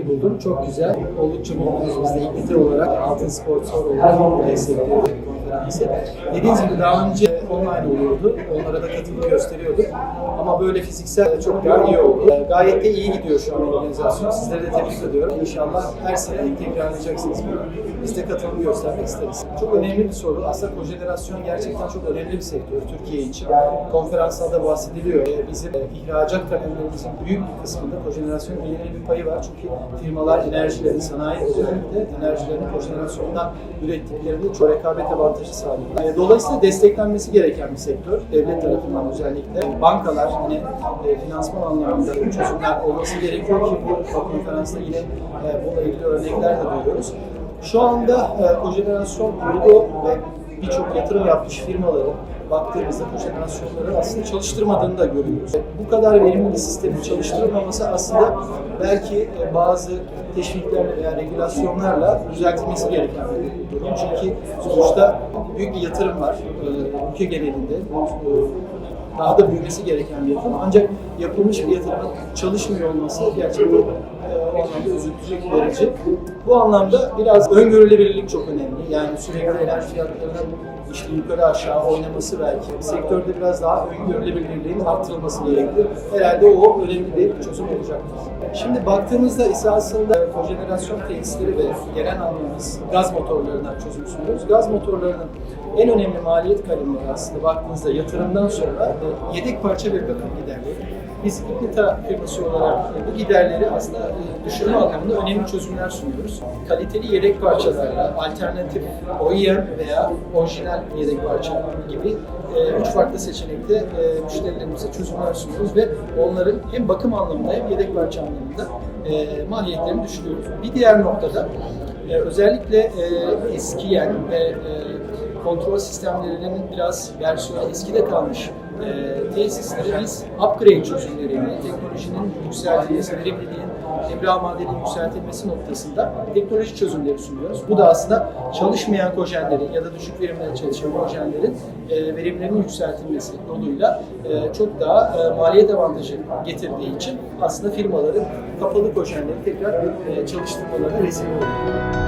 iyi buldum. Çok güzel. Oldukça mutluyuz biz de İngiltere olarak Altın Spor Spor olarak destekledi konferansı. Dediğiniz gibi daha önce online oluyordu. Onlara da katılım gösteriyorduk. Ama böyle fiziksel çok daha iyi oldu. Ee, gayet de iyi gidiyor şu an organizasyon. Sizlere de tebrik ediyorum. İnşallah her sene tekrarlayacaksınız bunu. Biz de katılım göstermek isteriz. Çok önemli bir soru. Aslında kojenerasyon gerçekten çok önemli bir sektör Türkiye için. Konferanslarda bahsediliyor. Ee, bizim ihracat takımlarımızın büyük bir kısmında kojenerasyon üyelerinin bir payı var. Çünkü firmalar enerjilerini, sanayi özellikle enerjilerini kojenerasyondan ürettiklerinde çok rekabet avantajı sağlıyorlar. Ee, Dolayısıyla desteklenmesi gereken bir sektör. Devlet tarafından özellikle. Bankalar yine e, finansman anlamında çözümler olması gerekiyor ki bu konferansta yine e, bununla ilgili örnekler de duyuyoruz. Şu anda e, kojenerasyon kurulu ve birçok yatırım yapmış firmaların baktığımızda kojenerasyonları aslında çalıştırmadığını da görüyoruz. Bu kadar verimli bir sistemin çalıştırılmaması aslında belki e, bazı teşviklerle veya regülasyonlarla düzeltilmesi gereken bir durum. Çünkü sonuçta büyük bir yatırım var e, ülke genelinde. Bu, e, daha da büyümesi gereken bir yatırım. Ancak yapılmış bir yatırımın çalışmıyor olması gerçekten üzüntü verici. Bu anlamda biraz öngörülebilirlik çok önemli. Yani sürekli enerji fiyatlarının işte yukarı aşağı oynaması belki sektörde biraz daha öngörülebilirliğin arttırılması gerekli. Herhalde o önemli bir çözüm olacaktır. Şimdi baktığımızda esasında kojenerasyon tesisleri ve genel anlamımız gaz motorlarından çözüm sunuyoruz. Gaz motorlarının en önemli maliyet kalemleri aslında baktığınızda yatırımdan sonra yedek parça ve bakım giderleri. Biz İKNİTA firması olarak bu giderleri aslında e, düşürme anlamında önemli çözümler sunuyoruz. Kaliteli yedek parçalarla alternatif OEM veya orijinal yedek parça gibi e, üç farklı seçenekte e, müşterilerimize çözümler sunuyoruz ve onların hem bakım anlamında hem yedek parça anlamında maliyetlerini düşürüyoruz. Bir diğer noktada özellikle eskiyen ve kontrol sistemlerinin biraz versiyonu eskide kalmış e, tesisleri biz upgrade çözümleriyle teknolojinin yükseltilmesi, verimliliğin, emre amadeliğin yükseltilmesi noktasında teknoloji çözümleri sunuyoruz. Bu da aslında çalışmayan kojenlerin ya da düşük verimle çalışan kojenlerin e, verimlerinin yükseltilmesi yoluyla e, çok daha e, maliyet avantajı getirdiği için aslında firmaların kapalı kojenleri tekrar e, çalıştırmalarına vesile oluyor.